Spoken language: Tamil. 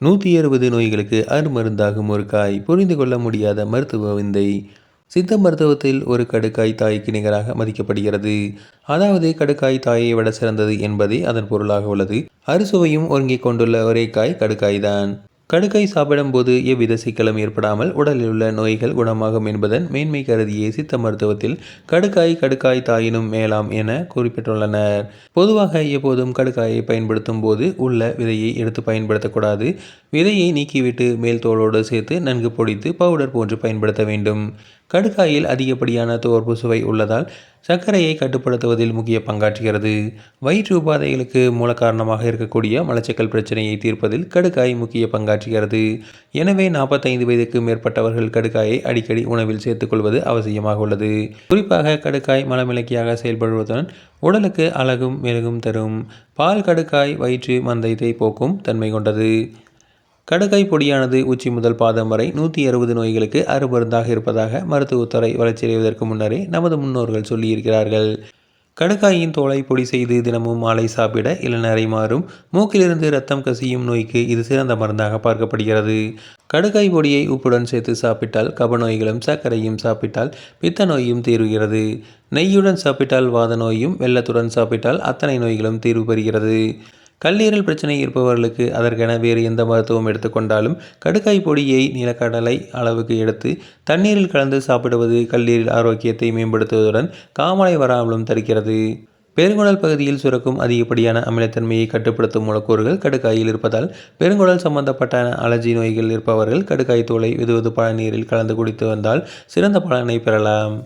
நூற்றி அறுபது நோய்களுக்கு அருமருந்தாகும் ஒரு காய் புரிந்து கொள்ள முடியாத மருத்துவ விந்தை. சித்த மருத்துவத்தில் ஒரு கடுக்காய் தாய்க்கு நிகராக மதிக்கப்படுகிறது. அதாவது கடுக்காய் தாயை விட சிறந்தது என்பதே அதன் பொருளாக உள்ளது. அறுசுவையும் ஒருங்கிக் கொண்டுள்ள ஒரே காய் கடுக்காய் தான். கடுக்காய் சாப்பிடும்போது எவ்வித சிக்கலும் ஏற்படாமல் உடலில் உள்ள நோய்கள் குணமாகும் என்பதன் மேன்மை கருதியே சித்த மருத்துவத்தில் கடுக்காய் கடுக்காய் தாயினும் மேலாம் என குறிப்பிட்டுள்ளனர். பொதுவாக எப்போதும் கடுக்காயை பயன்படுத்தும் போது உள்ள விதையை எடுத்து பயன்படுத்தக்கூடாது. விதையை நீக்கிவிட்டு மேல் தோலோடு சேர்த்து நன்கு பொடித்து பவுடர் போன்று பயன்படுத்த வேண்டும். கடுக்காயில் அதிகப்படியான துவர்ப்பு சுவை உள்ளதால் சர்க்கரையை கட்டுப்படுத்துவதில் முக்கிய பங்காற்றுகிறது. வயிற்று உபாதைகளுக்கு மூல காரணமாக இருக்கக்கூடிய மலச்சிக்கல் பிரச்சனையை தீர்ப்பதில் கடுக்காய் முக்கிய பங்காற்றுகிறது. எனவே நாற்பத்தைந்து வயதுக்கு மேற்பட்டவர்கள் கடுக்காயை அடிக்கடி உணவில் சேர்த்துக்கொள்வது அவசியமாக உள்ளது. குறிப்பாக கடுக்காய் மலமிளக்கியாக செயல்படுவதுடன் உடலுக்கு அழகும் மெருகும் தரும். பால் கடுக்காய் வயிற்று மந்தயத்தை போக்கும் தன்மை கொண்டது. கடுக்காய் பொடியானது உச்சி முதல் பாதம் வரை நூற்றி அறுபது நோய்களுக்கு அருமருந்தாக இருப்பதாக மருத்துவத்துறை வளர்ச்சியடைவதற்கு முன்னரே நமது முன்னோர்கள் சொல்லியிருக்கிறார்கள். கடுக்காயின் தோலை பொடி செய்து தினமும் மாலை சாப்பிட இளநரை மாறும். மூக்கிலிருந்து ரத்தம் கசியும் நோய்க்கு இது சிறந்த மருந்தாக பார்க்கப்படுகிறது. கடுக்காய் பொடியை உப்புடன் சேர்த்து சாப்பிட்டால் கப நோய்களும் சர்க்கரையும் சாப்பிட்டால் பித்த நோயும் தீர்வுகிறது நெய்யுடன் சாப்பிட்டால் வாத நோயும் வெள்ளத்துடன் சாப்பிட்டால் அத்தனை நோய்களும் தீர்வு பெறுகிறது. கல்லீரல் பிரச்சனை இருப்பவர்களுக்கு அதற்கென வேறு எந்த மருத்துவம் எடுத்துக்கொண்டாலும் கடுக்காய் பொடியை நிலக்கடலை அளவுக்கு எடுத்து தண்ணீரில் கலந்து சாப்பிடுவது கல்லீரல் ஆரோக்கியத்தை மேம்படுத்துவதுடன் காமலை வராமலும் தடுக்கிறது. பெருங்குடல் பகுதியில் சுரக்கும் அதிகப்படியான அமிலத்தன்மையை கட்டுப்படுத்தும் மூலக்கூறுகள் கடுக்காயில் இருப்பதால் பெருங்குடல் சம்பந்தப்பட்ட அலர்ஜி நோய்கள் இருப்பவர்கள் கடுக்காய் தூளை விதுவது பழநீரில் கலந்து குடித்து வந்தால் சிறந்த பலனை பெறலாம்.